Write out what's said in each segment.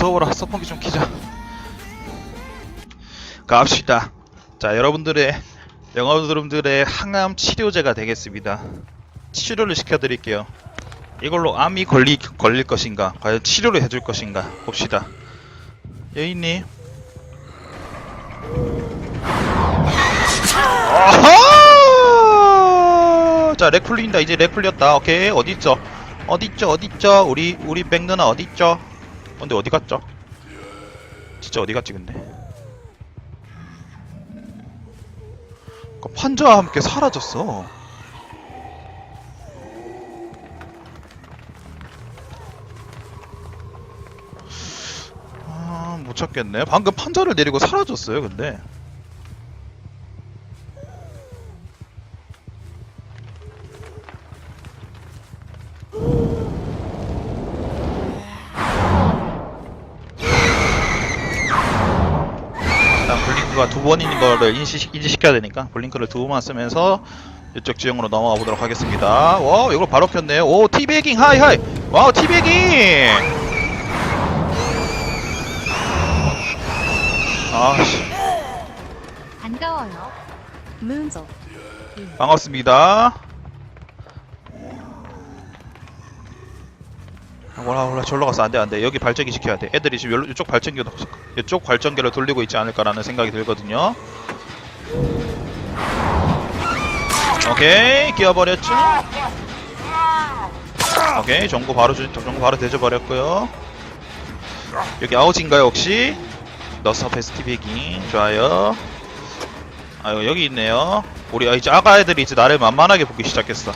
더워라 선풍기 좀 키자 갑시다 자 여러분들의 여러분들의 항암 치료제가 되겠습니다 치료를 시켜드릴게요 이걸로 암이 걸리, 걸릴 것인가 과연 치료를 해줄 것인가 봅시다 여인님 아하! 자, 렉 풀린다. 이제 렉 풀렸다. 오케이. 어딨죠? 어딨죠? 어딨죠? 우리, 우리 백 누나 어딨죠? 근데 어디 갔죠? 진짜 어디 갔지, 근데? 그 판자와 함께 사라졌어. 아, 못 찾겠네. 방금 판자를 내리고 사라졌어요, 근데. 블링크가 두 번인 거를 인지, 인지시켜야 되니까 블링크를 두 번만 쓰면서 이쪽 지형으로 넘어가 보도록 하겠습니다. 와, 이걸 바로 켰네요. 오, 티베깅 하이 하이. 와우, 티베깅. 아, 씨. 반가워요. 문조. 반갑습니다. 아, 몰라 몰라. 절로 가서 안돼 안돼. 여기 발전기 시켜야 돼. 애들이 지금 이쪽 발전기 이쪽 발전기를 돌리고 있지 않을까라는 생각이 들거든요. 오케이. 끼워버렸죠? 오케이. 정보 바로 주, 정보 바로 대줘버렸고요. 여기 아웃인가요 혹시? 너서 베스트 베깅 좋아요. 아유 여기 있네요. 우리 아, 이제 아가 애들이 이제 나를 만만하게 보기 시작했어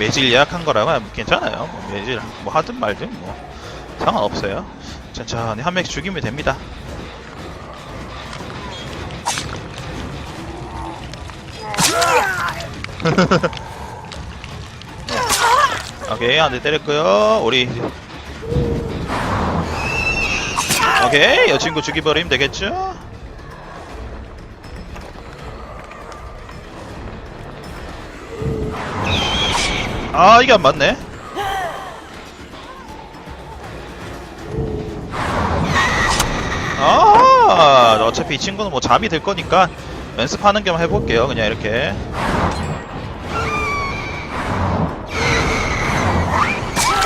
매질 예약한 거라면 괜찮아요. 뭐 매질 뭐 하든 말든 뭐 상관없어요. 천천히 한 명씩 죽이면 됩니다. 오케이 한 대 때렸고요. 우리 오케이 여친구 죽이버리면 되겠죠 아 이게 안 맞네. 아 어차피 이 친구는 뭐 잠이 들 거니까 연습하는 겸 해볼게요. 그냥 이렇게.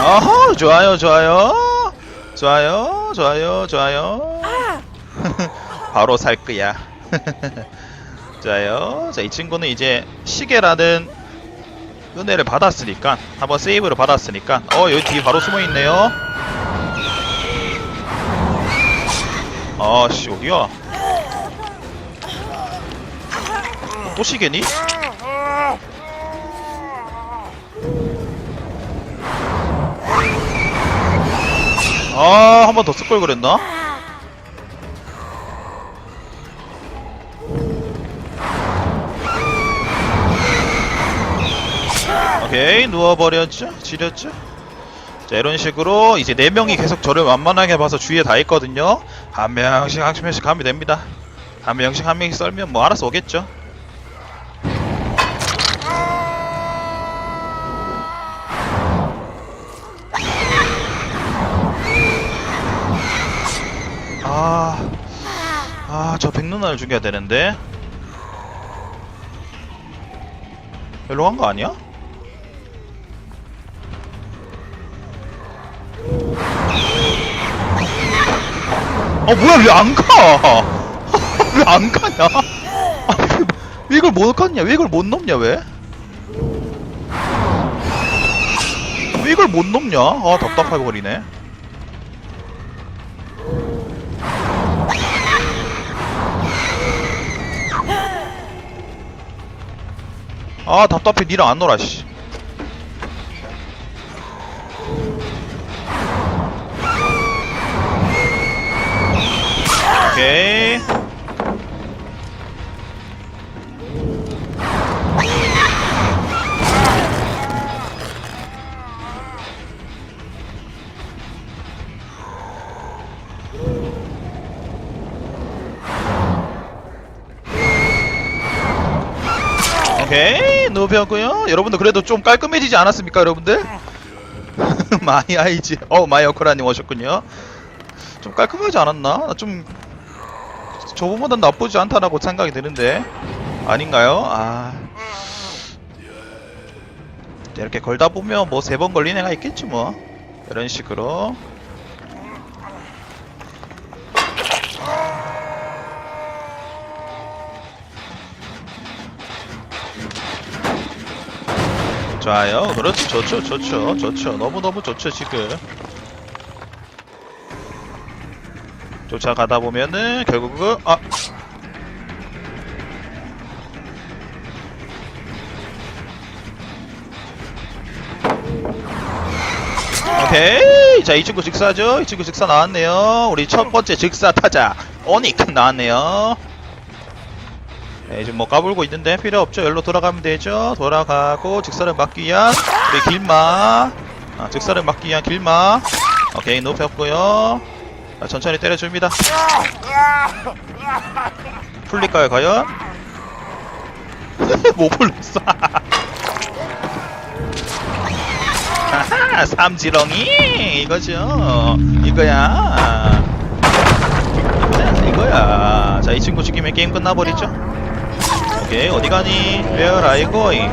어허 좋아요 좋아요. 좋아요 좋아요 좋아요. 바로 살 거야. 좋아요. 자 이 친구는 이제 시계라는 은혜를 받았으니까 한번 세이브를 받았으니까 어 여기 뒤에 바로 숨어 있네요 아씨 어디야 또 시계니? 아, 한 번 더 쓸 걸 그랬나? 오케이, 누워버렸죠? 지렸죠? 자, 이런 식으로 이제 4명이 계속 저를 만만하게 봐서 주위에 다 있거든요? 한 명씩 한 명씩 가면 됩니다. 한 명씩 한 명씩 썰면 뭐 알아서 오겠죠? 아, 아, 저 백누나를 죽여야 되는데. 일로 간 거 아니야? 어, 뭐야, 왜 안 가? 왜 안 가냐? 왜 이걸 못 갔냐? 왜 이걸 못 넘냐, 왜? 왜 이걸 못 넘냐? 아, 답답해 버리네. 아 답답해 니랑 안 놀아 씨 오케이 오케이 노비하고요. 여러분들 그래도 좀 깔끔해지지 않았습니까, 여러분들? 마이 아이지. 어, 마이 어크라님 오셨군요. 좀 깔끔하지 않았나? 나좀 저번보단 나쁘지 않다라고 생각이 드는데 아닌가요? 아. 이렇게 걸다 보면 뭐 세 번 걸린 애가 있겠지 뭐. 이런 식으로. 좋아요. 그렇지. 좋죠. 좋죠. 좋죠. 너무너무 좋죠 지금 쫓아가다 보면은 결국은 아. 오케이. 자 이 친구 즉사죠? 이 친구 즉사 나왔네요. 우리 첫 번째 즉사 타자 오닉 나왔네요. 네, 지금 뭐 까불고 있는데 필요 없죠. 여기로 돌아가면 되죠. 돌아가고 즉사를 막기 위한 우리 길마. 아, 즉사를 막기 위한 길마. 오케이 높였고요 자, 천천히 때려줍니다. 풀릴까요 과연? 못 풀렸어. 아하, 삼지렁이? 이거죠. 이거야. 이거야 이거야. 자 이 친구 죽이면 게임 끝나버리죠. 오케이 어디 가니? Where are you going?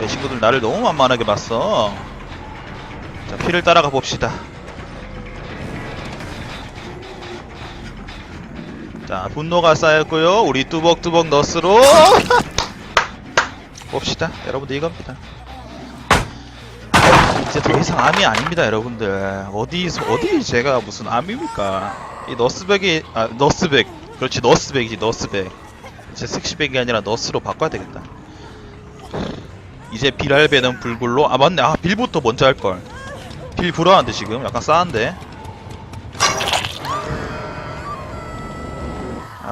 내 친구들 나를 너무 만만하게 봤어. 자 피를 따라가 봅시다 자 분노가 쌓였고요. 우리 뚜벅뚜벅 너스로 봅시다. 여러분들 이겁니다. 이제 더 이상 암이 아닙니다 여러분들. 어디서 어디 제가 무슨 암입니까? 이 너스백이 아 너스백. 그렇지 너스백이지 너스백. 이제 섹시백이 아니라 너스로 바꿔야 되겠다. 이제 빌알배는 불굴로 아 맞네. 아 빌부터 먼저 할걸. 빌 불안한데 지금. 약간 싸한데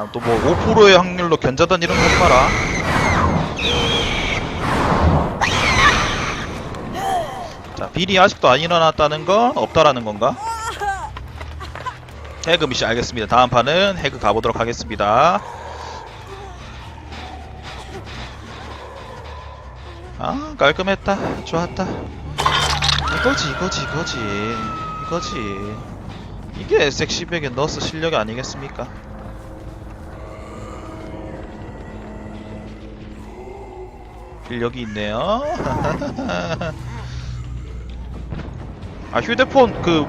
아 또뭐 5%의 확률로 견자단 이런 거 마라 자, 빌이 아직도 안 일어났다는 건 없다라는 건가? 해그 미션 알겠습니다. 다음 판은 해그 가보도록 하겠습니다. 아, 깔끔했다. 좋았다. 이거지, 이거지, 이거지. 이거지. 이게 섹시백의 너스 실력 이 아니겠습니까? 실력이 있네요. 아 휴대폰 그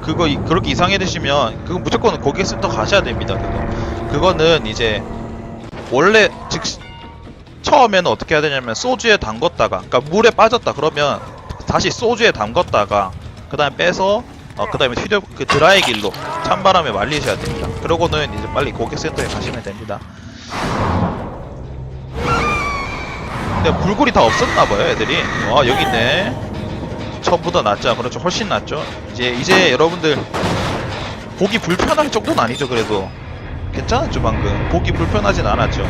그거 이- 그렇게 이상해 드시면 그거 무조건 고객 센터 가셔야 됩니다. 그거 그거는 이제 원래 즉 처음에는 어떻게 해야 되냐면 소주에 담궜다가 그러니까 물에 빠졌다 그러면 다시 소주에 담궜다가 그다음에 빼서 어, 그다음에 휴대 그 드라이길로 찬바람에 말리셔야 됩니다. 그러고는 이제 빨리 고객 센터에 가시면 됩니다. 근데 불굴이 다 없었나 봐요, 애들이. 와 여기 있네. 처음보다 낫죠. 그렇죠. 훨씬 낫죠. 이제 이제 여러분들 보기 불편할 정도는 아니죠. 그래도 괜찮았죠 방금. 보기 불편하진 않았죠.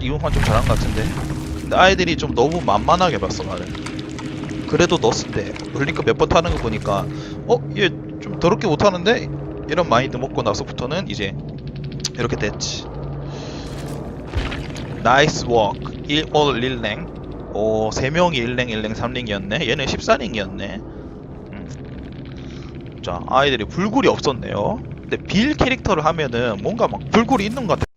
이번판 좀 잘한 것 같은데. 근데 아이들이 좀 너무 만만하게 봤어 나를. 그래도 넣었는데 블링크 몇 번 타는 거 보니까 어? 얘 좀 더럽게 못하는데? 이런 마인드 먹고 나서부터는 이제 이렇게 됐지. 나이스 워크 1 올 1랭. 오 3명이 1랭 1랭 3랭이었네. 얘는 14랭이었네. 음. 자 아이들이 불굴이 없었네요. 근데 빌 캐릭터를 하면은 뭔가 막 불굴이 있는 것 같아